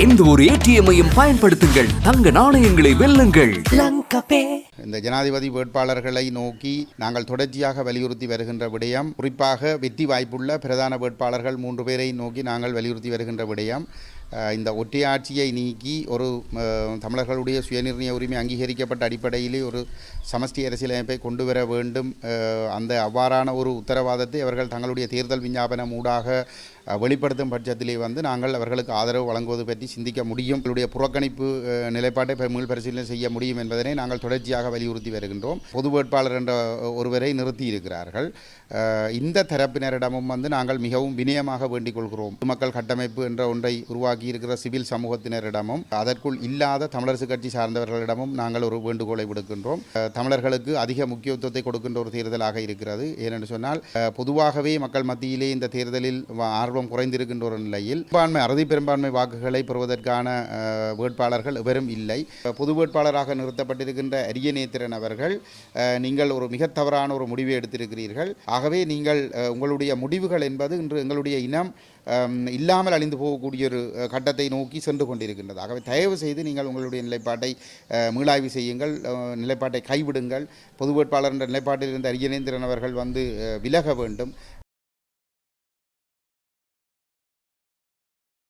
எந்த ஒரு ஏடிஎம்மையும் பயன்படுத்துங்கள். தங்க நாணயங்களை வெல்லுங்கள். இந்த ஜனாதிபதி வேட்பாளர்களை நோக்கி நாங்கள் தொடர்ச்சியாக வலியுறுத்தி வருகின்ற விடயம் குறிப்பாக வெற்றி வாய்ப்புள்ள பிரதான வேட்பாளர்கள் மூன்று பேரை நோக்கி நாங்கள் வலியுறுத்தி வருகின்ற விடயம் இந்த ஒற்றையாட்சியை நீக்கி ஒரு தமிழர்களுடைய சுயநிர்ணய உரிமை அங்கீகரிக்கப்பட்ட அடிப்படையில் ஒரு சமஷ்டி அரசியலமைப்பை கொண்டு வர வேண்டும் அந்த அவ்வாறான ஒரு உத்தரவாதத்தை அவர்கள் தங்களுடைய தேர்தல் விஞ்ஞாபனம் ஊடாக வெளிப்படுத்தும் பட்சத்திலே வந்து நாங்கள் அவர்களுக்கு ஆதரவு வழங்குவது பற்றி சிந்திக்க முடியும். எங்களுடைய புறக்கணிப்பு நிலைப்பாட்டை மீள் பரிசீலனை செய்ய முடியும் என்பதனை நாங்கள் தொடர்ச்சியாக வலியுறுத்தி வருகின்றோம். பொது வேட்பாளர் என்ற ஒருவரை நிறுத்தி இருக்கிறார்கள். இந்த தரப்பினரிடமும் வந்து நாங்கள் மிகவும் வினயமாக வேண்டிக் கொள்கிறோம். மக்கள் கட்டமைப்பு என்ற ஒன்றை உருவாக்கி இருக்கிற சிவில் சமூகத்தினரிடமும் அதற்குள் இல்லாத தமிழரசு கட்சி சார்ந்தவர்களிடமும் நாங்கள் ஒரு வேண்டுகோளை விடுக்கின்றோம். தமிழர்களுக்கு அதிக முக்கியத்துவத்தை கொடுக்கின்ற ஒரு தேர்தலாக இருக்கிறது. ஏனென்று சொன்னால் பொதுவாகவே மக்கள் மத்தியிலே இந்த தேர்தலில் ஆர்வம் குறைந்திருக்கின்ற ஒரு நிலையில் பெரும்பான்மை அறுதி பெரும்பான்மை வாக்குகளை பெறுவதற்கான வேட்பாளர்கள் எவரும் இல்லை. பொது வேட்பாளராக நிறுத்தப்பட்டிருக்கின்ற அரியநேத்திரன் அவர்கள் நீங்கள் ஒரு மிக தவறான ஒரு முடிவை எடுத்திருக்கிறீர்கள். ஆகவே நீங்கள் உங்களுடைய முடிவுகள் என்பது இன்று எங்களுடைய இனம் இல்லாமல் அழிந்து போகக்கூடிய ஒரு கட்டத்தை நோக்கி சென்று கொண்டிருக்கின்றது. ஆகவே தயவு செய்து நீங்கள் உங்களுடைய நிலைப்பாட்டை மீளாய்வு செய்யுங்கள். நிலைப்பாட்டை கைவிடுங்கள். பொது வேட்பாளர் என்ற நிலைப்பாட்டில் இருந்த அரியநேந்திரன் அவர்கள் வந்து விலக வேண்டும்.